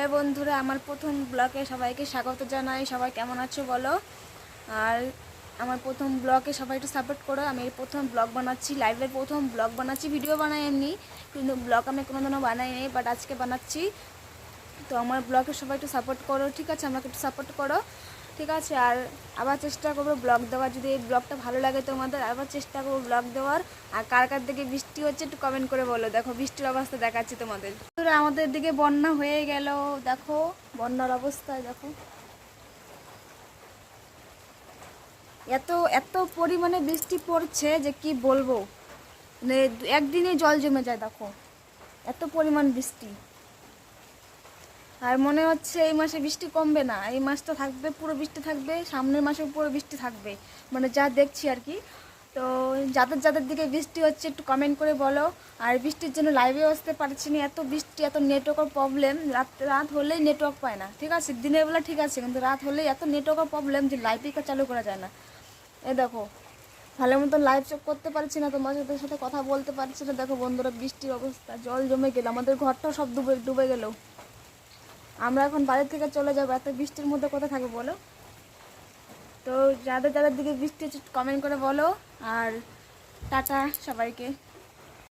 Hello বন্ধুরা, আমার প্রথম ব্লকে সবাইকে স্বাগত জানাই। সবাই কেমন আছো বলো? আর আমার প্রথম ব্লকে সবাই একটু সাপোর্ট করো। আমি প্রথম ব্লগ বানাচ্ছি লাইভের প্রথম ব্লগ বানাচ্ছি ভিডিও বানাই এমনি কিন্তু ব্লগ আমি কোনোদিনও বানাই নি বাট আজকে বানাচ্ছি। তো আমার ব্লগে সবাই একটু সাপোর্ট করো, ঠিক আছে? আমাকে একটু সাপোর্ট করো। ঠিক আছে, আর আবার চেষ্টা করব ব্লগ দেওয়ার। যদি এই ব্লগটা ভালো লাগে তোমাদের, আবার চেষ্টা করব ব্লগ দেওয়ার। আর কার কার দিকে বৃষ্টি হচ্ছে একটু কমেন্ট করে বলো। দেখো, বৃষ্টির অবস্থা দেখাচ্ছি তোমাদের। আমাদের দিকে বন্যা হয়ে গেল। দেখো, বন্যার অবস্থায়, দেখো। এত এত পরিমাণে বৃষ্টি পড়ছে যে কি বলব? মানে একদিনে জল জমে যায়, দেখো। এত পরিমাণ বৃষ্টি। আর মনে হচ্ছে এই মাসে বৃষ্টি কমবে না। এই মাসটা থাকবে, পুরো বৃষ্টি থাকবে, সামনের মাসে পুরো বৃষ্টি থাকবে। মানে যা দেখছি আর কি। তো যাদের যাদের দিকে বৃষ্টি হচ্ছে একটু কমেন্ট করে বলো। আর বৃষ্টির জন্য লাইভে আসতে পারছি না। এত বৃষ্টি, এত নেটওয়ার্কের প্রবলেম রাত রাত হলেই নেটওয়ার্ক পায় না। ঠিক আছে, দিনের বেলা ঠিক আছে, কিন্তু রাত হলেই এত নেটওয়ার্কের প্রবলেম যে লাইভই চালু করা যায় না। এ দেখো, ভালো মতো লাইভ চেক করতে পারছি না, তোমার সাথে সাথে কথা বলতে পারছি না। দেখো বন্ধুরা, বৃষ্টির অবস্থা, জল জমে গেল। আমাদের ঘরটাও সব ডুবে ডুবে গেল। আমরা এখন বাড়ির থেকে চলে যাব। এত বৃষ্টির মধ্যে কোথায় থাকব বলো? তো যাদের যাদের দিকে বৃষ্টি কমেন্ট করে বলো। আর টাটা সবাইকে।